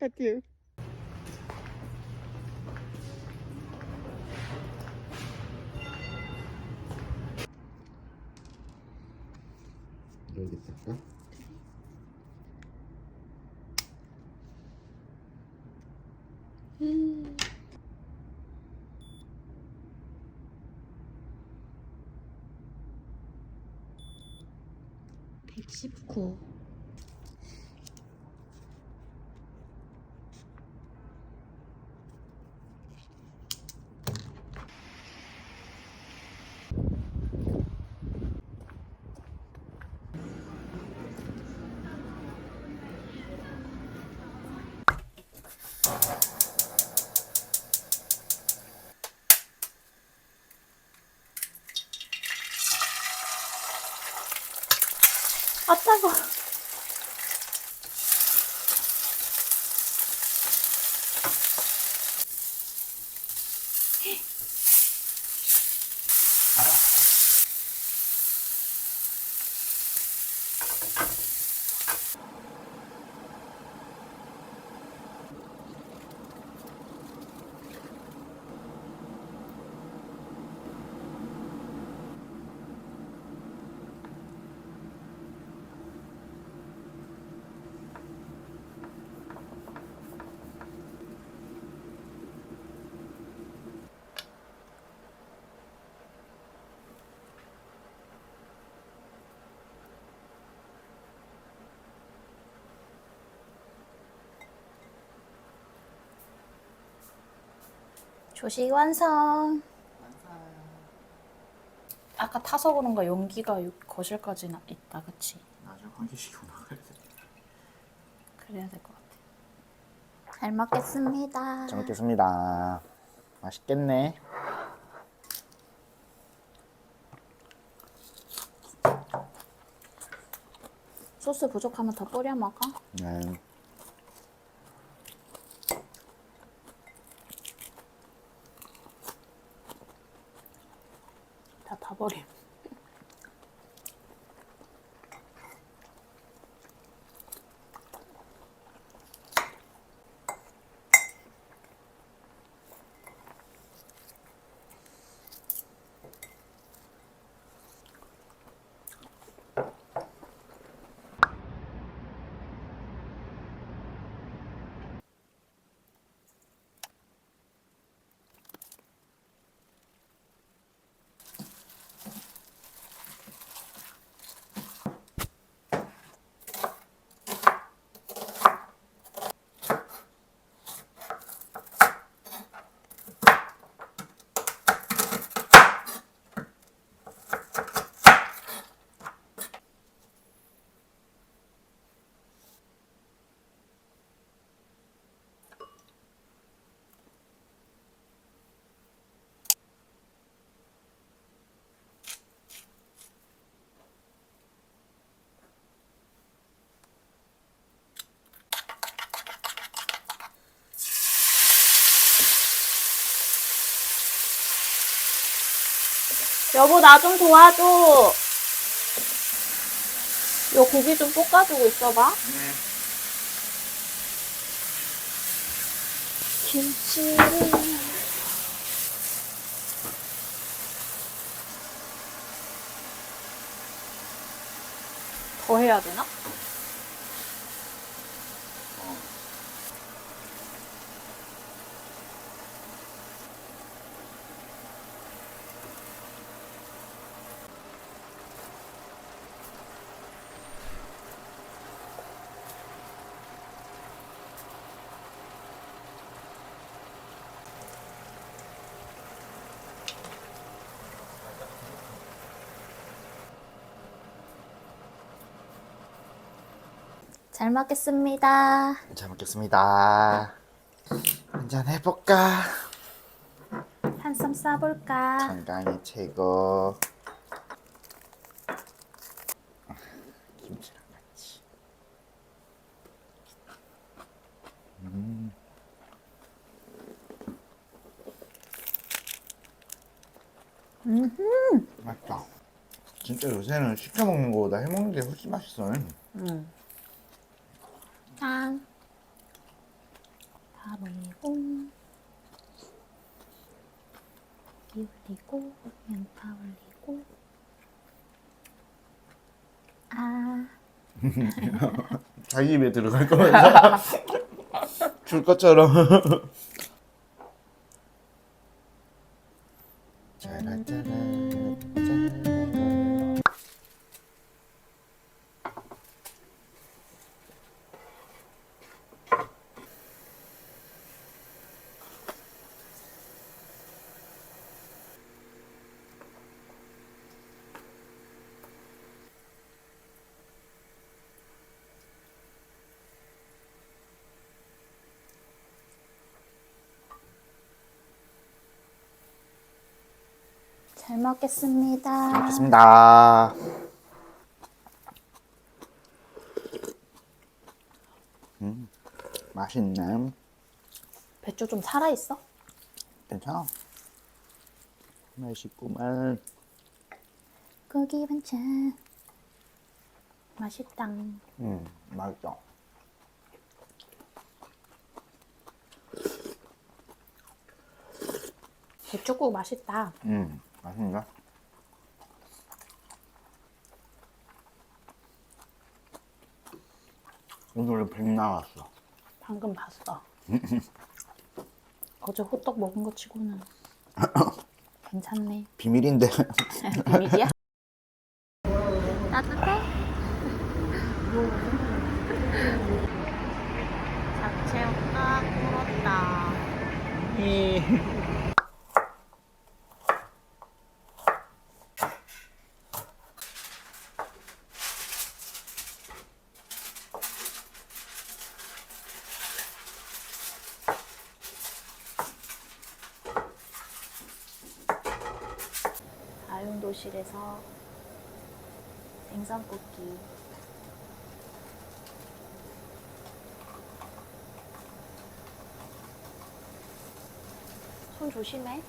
하트. 19 아 따가. 조식 완성. 아까 타서 그런가 연기가 요- 거실까지 나 있다, 그치? 나중에 환기시키고 나가야 돼. 그래야 될 것 같아. 잘 먹겠습니다. 잘 먹겠습니다. 맛있겠네. 소스 부족하면 더 뿌려 먹어. 네. 다 여보 나 좀 도와줘. 요 고기 좀 볶아주고 있어봐. 김치를 더 해야 되나? 잘 먹겠습니다. 잘 먹겠습니다. 한잔 해볼까? 한쌈 싸볼까? 건강이 최고. 김치랑 같이. 음. 음. 맛있다. 진짜 요새는 시켜 먹는 거보다 해 먹는 게 훨씬 맛있어요. 음. 짠. 다 올리고 이 올리고 양파 올리고 아 자기 입에 들어갈 거면서 줄 것처럼. 잘 먹겠습니다. 먹겠습니다. 음, 맛있네. 배추 좀 살아 있어? 괜찮아. 맛있구만. 고기 반찬 맛있다. 음, 맛있다. 배추국 맛있다. 음, 맛있네. 오늘은 백 나왔어. 방금 봤어. 어제 호떡 먹은 거 치고는 괜찮네. 비밀인데. 비밀이야? 따뜻해? 잡채가 꿀었다. 아 윤도실에서 생선 굽기. 손 조심해.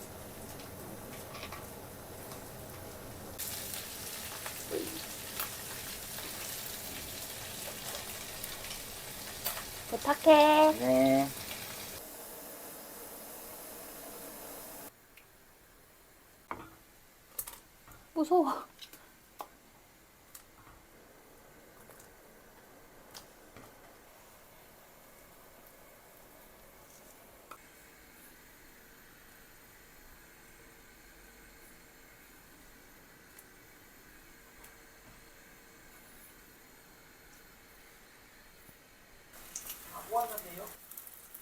부탁해. 네. 무서워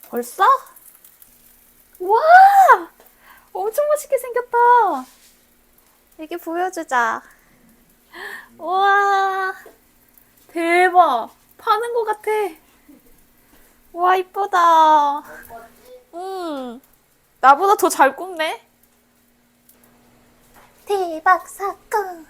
벌써? 와! 엄청 맛있게 생겼다. 이렇게 보여주자. 와, 대박. 파는 것 같아. 와, 이쁘다. 응. 나보다 더 잘 굽네. 대박 사건.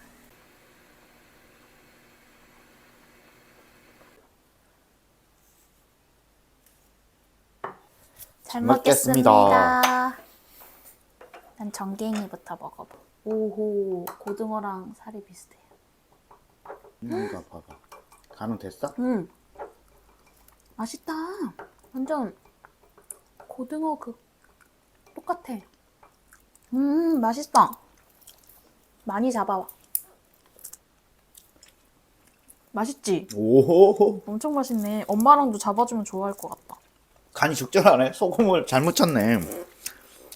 잘 먹겠습니다. 먹겠습니다. 난 전갱이부터 먹어봐. 오호, 고등어랑 살이 비슷해요. 이거 봐봐. 간은 됐어? 음, 맛있다. 완전 고등어 그 똑같아. 음, 맛있다. 많이 잡아와. 맛있지? 오, 엄청 맛있네. 엄마랑도 잡아주면 좋아할 것 같다. 간이 적절하네. 소금을 잘못 쳤네.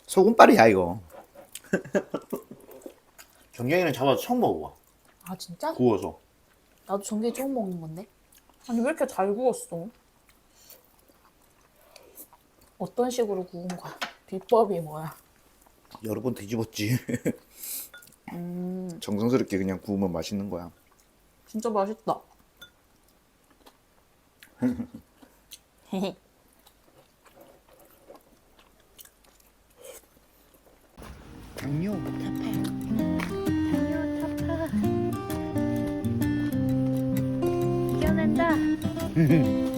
소금빨이야 이거. 정경이는 잡아서 처음 먹어봐. 아, 진짜? 구워서. 나도 전갱이 처음 먹는 건데. 아니, 왜 이렇게 잘 구웠어? 어떤 식으로 구운 거야? 비법이 뭐야? 여러 번 뒤집었지. 음, 정성스럽게 그냥 구우면 맛있는 거야. 진짜 맛있다. 당뇨. 타 파. 이겨낸다.